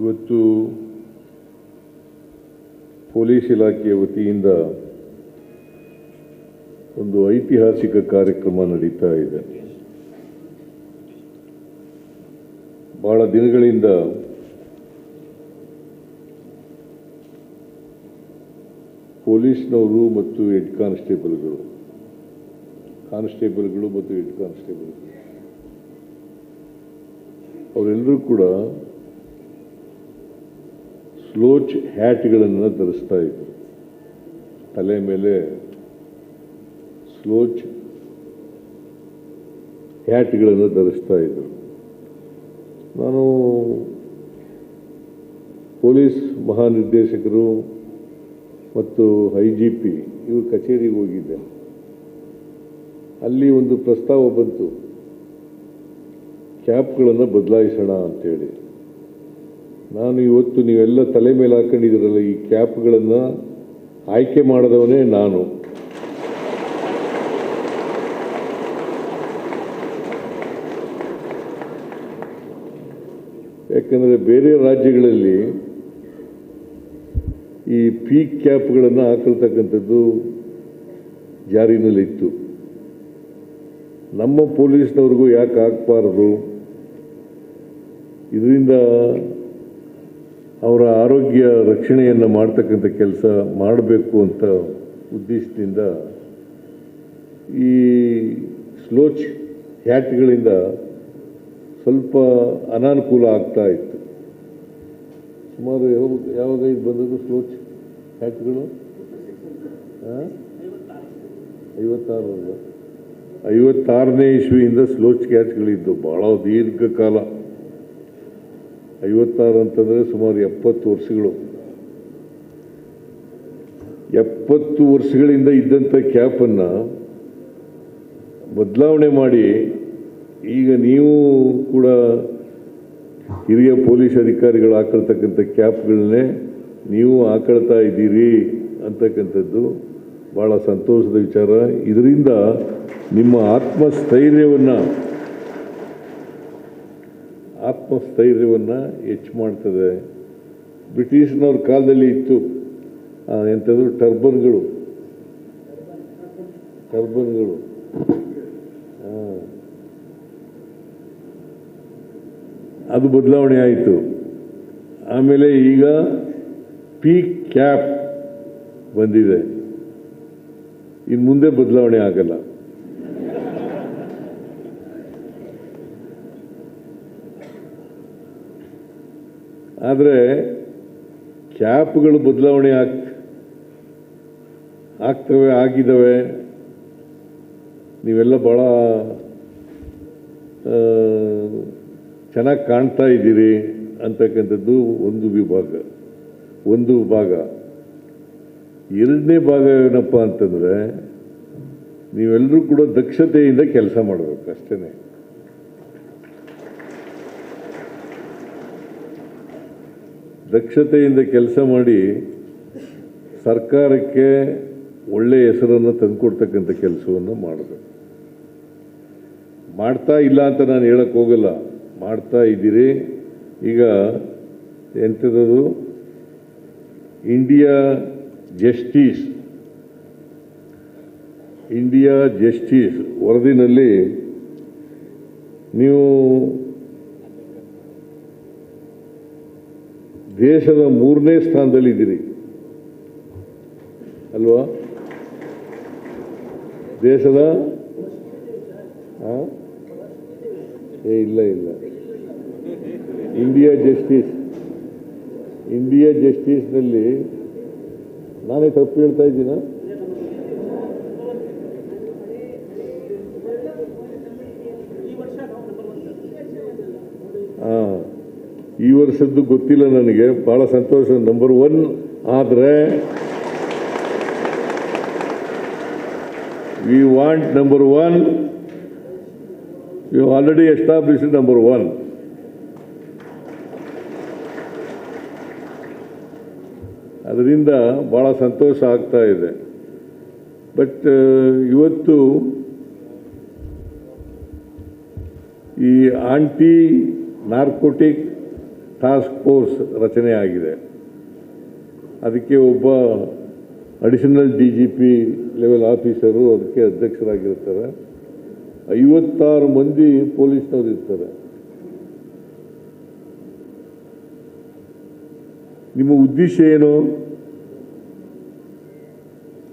ಇವತ್ತು ಪೊಲೀಸ್ ಇಲಾಖೆಯ ವತಿಯಿಂದ ಒಂದು ಐತಿಹಾಸಿಕ ಕಾರ್ಯಕ್ರಮ ನಡೀತಾ ಇದೆ. ಬಹಳ ದಿನಗಳಿಂದ ಪೊಲೀಸ್ನವರು ಮತ್ತು ಹೆಡ್ ಕಾನ್ಸ್ಟೇಬಲ್ಗಳು ಕಾನ್ಸ್ಟೇಬಲ್ಗಳು ಮತ್ತು ಹೆಡ್ ಕಾನ್ಸ್ಟೇಬಲ್ಗಳು, ಅವರೆಲ್ಲರೂ ಕೂಡ ಸ್ಲೋಚ್ ಹ್ಯಾಟ್ಗಳನ್ನು ಧರಿಸ್ತಾ ಇದ್ರು. ತಲೆ ಮೇಲೆ ಸ್ಲೋಚ್ ಹ್ಯಾಟ್ಗಳನ್ನು ಧರಿಸ್ತಾ ಇದ್ರು. ನಾನು ಪೊಲೀಸ್ ಮಹಾನಿರ್ದೇಶಕರು ಮತ್ತು ಐ ಜಿ ಪಿ, ಇವ್ರ ಕಚೇರಿಗೆ ಹೋಗಿದ್ದೆ. ಅಲ್ಲಿ ಒಂದು ಪ್ರಸ್ತಾವ ಬಂತು. ಕ್ಯಾಪ್ಗಳನ್ನು ಬದಲಾಯಿಸೋಣ ಅಂತೇಳಿ. ನಾನು ಇವತ್ತು ನೀವೆಲ್ಲ ತಲೆ ಮೇಲೆ ಹಾಕೊಂಡಿದ್ದೀರಲ್ಲ, ಈ ಕ್ಯಾಪ್ಗಳನ್ನು ಆಯ್ಕೆ ಮಾಡಿದವನೇ ನಾನು. ಯಾಕಂದರೆ ಬೇರೆ ರಾಜ್ಯಗಳಲ್ಲಿ ಈ ಪೀಕ್ ಕ್ಯಾಪ್ಗಳನ್ನು ಹಾಕಿರ್ತಕ್ಕಂಥದ್ದು ಜಾರಿನಲ್ಲಿತ್ತು. ನಮ್ಮ ಪೊಲೀಸ್ನವ್ರಿಗೂ ಯಾಕೆ ಹಾಕಬಾರ್ದು? ಇದರಿಂದ ಅವರ ಆರೋಗ್ಯ ರಕ್ಷಣೆಯನ್ನು ಮಾಡ್ತಕ್ಕಂಥ ಕೆಲಸ ಮಾಡಬೇಕು ಅಂತ ಉದ್ದೇಶದಿಂದ ಈ ಸ್ಲೋಚ್ ಹ್ಯಾಟ್ಗಳಿಂದ ಸ್ವಲ್ಪ ಅನಾನುಕೂಲ ಆಗ್ತಾ ಇತ್ತು. ಸುಮಾರು ಯಾವಾಗ ಯಾವಾಗ ಇದು ಬಂದದ್ದು ಸ್ಲೋಚ್ ಹ್ಯಾಟ್ಗಳು? ಐವತ್ತಾರು ಐವತ್ತಾರನೇ ಇಸ್ವಿಯಿಂದ ಸ್ಲೋಚ್ ಕ್ಯಾಚ್ಗಳಿದ್ದು ಭಾಳ ದೀರ್ಘಕಾಲ. ಐವತ್ತಾರು ಅಂತಂದರೆ ಸುಮಾರು ಎಪ್ಪತ್ತು ವರ್ಷಗಳು. ಎಪ್ಪತ್ತು ವರ್ಷಗಳಿಂದ ಇದ್ದಂಥ ಕ್ಯಾಪನ್ನು ಬದಲಾವಣೆ ಮಾಡಿ ಈಗ ನೀವು ಕೂಡ ಹಿರಿಯ ಪೊಲೀಸ್ ಅಧಿಕಾರಿಗಳು ಹಾಕೊಳ್ತಕ್ಕಂಥ ಕ್ಯಾಪ್ಗಳನ್ನೇ ನೀವು ಹಾಕೊಳ್ತಾ ಇದ್ದೀರಿ ಅಂತಕ್ಕಂಥದ್ದು ಭಾಳ ಸಂತೋಷದ ವಿಚಾರ. ಇದರಿಂದ ನಿಮ್ಮ ಆತ್ಮಸ್ಥೈರ್ಯವನ್ನು ಆತ್ಮಸ್ಥೈರ್ಯವನ್ನು ಹೆಚ್ಚು ಮಾಡ್ತದೆ. ಬ್ರಿಟಿಷ್ನವ್ರ ಕಾಲದಲ್ಲಿ ಇತ್ತು. ಎಂಥದ್ದು ಟರ್ಬನ್ಗಳು. ಟರ್ಬನ್ಗಳು. ಅದು ಬದಲಾವಣೆ ಆಯಿತು. ಆಮೇಲೆ ಈಗ ಪೀಕ್ ಕ್ಯಾಪ್ ಬಂದಿದೆ. ಇನ್ನು ಮುಂದೆ ಬದಲಾವಣೆ ಆಗಲ್ಲ. ಆದರೆ ಕ್ಯಾಪ್ಗಳು ಬದಲಾವಣೆ ಆಗ್, ಆಗ್ತವೆ ಆಗಿದ್ದಾವೆ ನೀವೆಲ್ಲ ಭಾಳ ಚೆನ್ನಾಗಿ ಕಾಣ್ತಾ ಇದ್ದೀರಿ ಅಂತಕ್ಕಂಥದ್ದು ಒಂದು ವಿಭಾಗ. ಒಂದು ಭಾಗ. ಎರಡನೇ ಭಾಗ ಏನಪ್ಪ ಅಂತಂದರೆ ನೀವೆಲ್ಲರೂ ಕೂಡ ದಕ್ಷತೆಯಿಂದ ಕೆಲಸ ಮಾಡಬೇಕು ಅಷ್ಟೇ ದಕ್ಷತೆಯಿಂದ ಕೆಲಸ ಮಾಡಿ ಸರ್ಕಾರಕ್ಕೆ ಒಳ್ಳೆಯ ಹೆಸರನ್ನು ತಂದುಕೊಡ್ತಕ್ಕಂಥ ಕೆಲಸವನ್ನು ಮಾಡಬೇಕು. ಮಾಡ್ತಾ ಇಲ್ಲ ಅಂತ ನಾನು ಹೇಳಕ್ಕೆ ಹೋಗಲ್ಲ. ಮಾಡ್ತಾ ಇದ್ದೀರಿ. ಈಗ ಎಂಥದ್ದು? India justice. ಇಂಡಿಯಾ ಜಸ್ಟಿಸ್ ವರದಿನಲ್ಲಿ ನೀವು ದೇಶದ ಮೂರನೇ ಸ್ಥಾನದಲ್ಲಿದ್ದೀರಿ ಅಲ್ವಾ? ದೇಶದ? ಏ, ಇಲ್ಲ ಇಲ್ಲ. ಇಂಡಿಯಾ ಜಸ್ಟಿಸ್ ಇಂಡಿಯಾ ಜಸ್ಟಿಸ್ನಲ್ಲಿ ನಾನೇ ತಪ್ಪು ಹೇಳ್ತಾ ಇದ್ದೀನ? ಹಾಂ ಈ ವರ್ಷದ್ದು ಗೊತ್ತಿಲ್ಲ ನನಗೆ. ಭಾಳ ಸಂತೋಷ. ನಂಬರ್ ಒನ್ ಆದರೆ we want number one you already establish number one ಅದರಿಂದ ಭಾಳ ಸಂತೋಷ ಆಗ್ತಾ ಇದೆ. ಬಟ್ ಇವತ್ತು ಈ ಆಂಟಿ ನಾರ್ಕೋಟಿಕ್ ಟಾಸ್ಕ್ ಫೋರ್ಸ್ ರಚನೆ ಆಗಿದೆ ಅದಕ್ಕೆ ಒಬ್ಬ additional D G P level officer ಅದಕ್ಕೆ ಅಧ್ಯಕ್ಷರಾಗಿರ್ತಾರೆ. ಐವತ್ತಾರು ಮಂದಿ ಪೊಲೀಸ್ನವ್ರು ಇರ್ತಾರೆ. ನಿಮ್ಮ ಉದ್ದೇಶ ಏನು?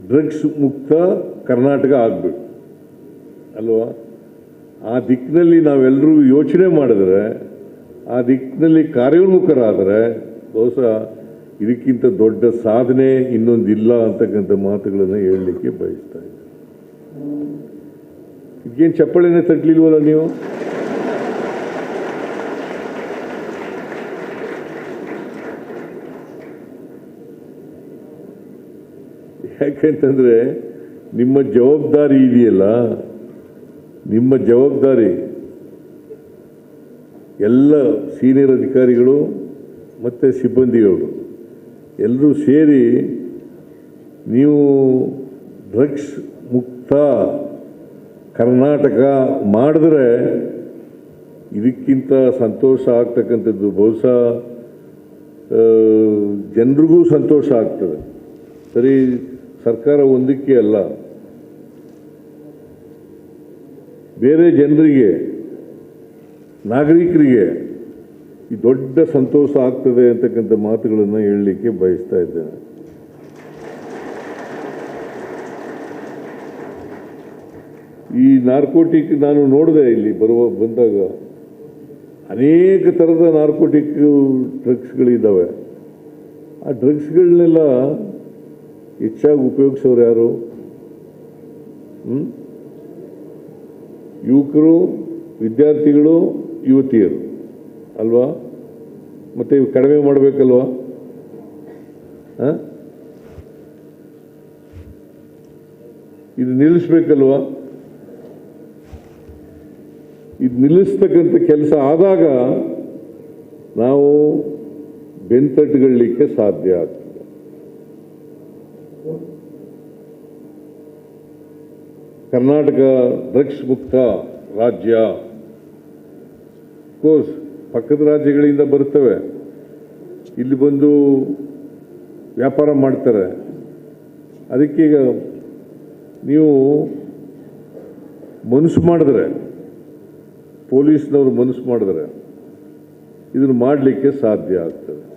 ಡ್ರಗ್ಸ್ ಮುಕ್ತ ಕರ್ನಾಟಕ ಆಗಬೇಕು. ಅಲ್ವಾ? ಆ ದಿಕ್ಕಿನಲ್ಲಿ ನಾವೆಲ್ಲರೂ ಯೋಚನೆ ಮಾಡಿದ್ರೆ ಆ ದಿಕ್ಕಿನಲ್ಲಿ ಕಾರ್ಯೋನ್ಮುಖರಾದರೆ ಬಹುಶಃ ಇದಕ್ಕಿಂತ ದೊಡ್ಡ ಸಾಧನೆ ಇನ್ನೊಂದಿಲ್ಲ ಅಂತಕ್ಕಂಥ ಮಾತುಗಳನ್ನು ಹೇಳಲಿಕ್ಕೆ ಬಯಸ್ತಾ ಇದ್ದೀನಿ ಇದಕ್ಕೇನು ಚಪ್ಪಳಿನೇ ತಟ್ಟಲಿಲ್ವಲ್ಲ ನೀವು? ಯಾಕೆಂತಂದರೆ ನಿಮ್ಮ ಜವಾಬ್ದಾರಿ ಇದೆಯಲ್ಲ, ನಿಮ್ಮ ಜವಾಬ್ದಾರಿ ಎಲ್ಲ ಸೀನಿಯರ್ ಅಧಿಕಾರಿಗಳು ಮತ್ತು ಸಿಬ್ಬಂದಿಗಳು ಎಲ್ಲರೂ ಸೇರಿ ನೀವು ಡ್ರಗ್ಸ್ ಮುಕ್ತ ಕರ್ನಾಟಕ ಮಾಡಿದ್ರೆ ಇದಕ್ಕಿಂತ ಸಂತೋಷ ಆಗ್ತಕ್ಕಂಥದ್ದು ಬಹುಶಃ ಜನರಿಗೂ ಸಂತೋಷ ಆಗ್ತದೆ. ಸರಿ, ಸರ್ಕಾರ ಒಂದಕ್ಕೆ ಅಲ್ಲ. ಬೇರೆ ಜನರಿಗೆ ನಾಗರಿಕರಿಗೆ ಈ ದೊಡ್ಡ ಸಂತೋಷ ಆಗ್ತದೆ ಅಂತಕ್ಕಂಥ ಮಾತುಗಳನ್ನು ಹೇಳಲಿಕ್ಕೆ ಬಯಸ್ತಾ ಇದ್ದೇನೆ. ಈ ನಾರ್ಕೋಟಿಕ್ ನಾನು ನೋಡಿದೆ ಇಲ್ಲಿ ಬರುವ, ಬಂದಾಗ ಅನೇಕ ಥರದ ನಾರ್ಕೋಟಿಕ್ ಡ್ರಗ್ಸ್ಗಳಿದ್ದಾವೆ. ಆ ಡ್ರಗ್ಸ್ಗಳನ್ನೆಲ್ಲ ಹೆಚ್ಚಾಗಿ ಉಪಯೋಗಿಸೋರು ಯಾರು? ಯುವಕರು, ವಿದ್ಯಾರ್ಥಿಗಳು ಯುವತಿಯರು, ಅಲ್ವಾ? ಮತ್ತೆ ಇವು ಕಡಿಮೆ ಮಾಡಬೇಕಲ್ವಾ? ಇದು ನಿಲ್ಲಿಸ್ಬೇಕಲ್ವಾ? ಇದು ನಿಲ್ಲಿಸ್ತಕ್ಕಂಥ ಕೆಲಸ ಆದಾಗ ನಾವು ಬೆಂತಟ್ಟುಗೊಳ್ಳಿಕ್ಕೆ ಸಾಧ್ಯ ಆಗ್ತದೆ. ಕರ್ನಾಟಕ ಡ್ರಗ್ಸ್ ಮುಕ್ತ ರಾಜ್ಯ ಕೋರ್ಸ್ ಪಕ್ಕದ ರಾಜ್ಯಗಳಿಂದ ಬರ್ತವೆ. ಇಲ್ಲಿ ಬಂದು ವ್ಯಾಪಾರ ಮಾಡ್ತಾರೆ. ಅದಕ್ಕೀಗ ನೀವು ಮನಸ್ಸು ಮಾಡಿದ್ರೆ, ಪೊಲೀಸ್ನವರು ಮನಸ್ಸು ಮಾಡಿದ್ರೆ, ಇದನ್ನು ಮಾಡಲಿಕ್ಕೆ ಸಾಧ್ಯ ಆಗ್ತದೆ.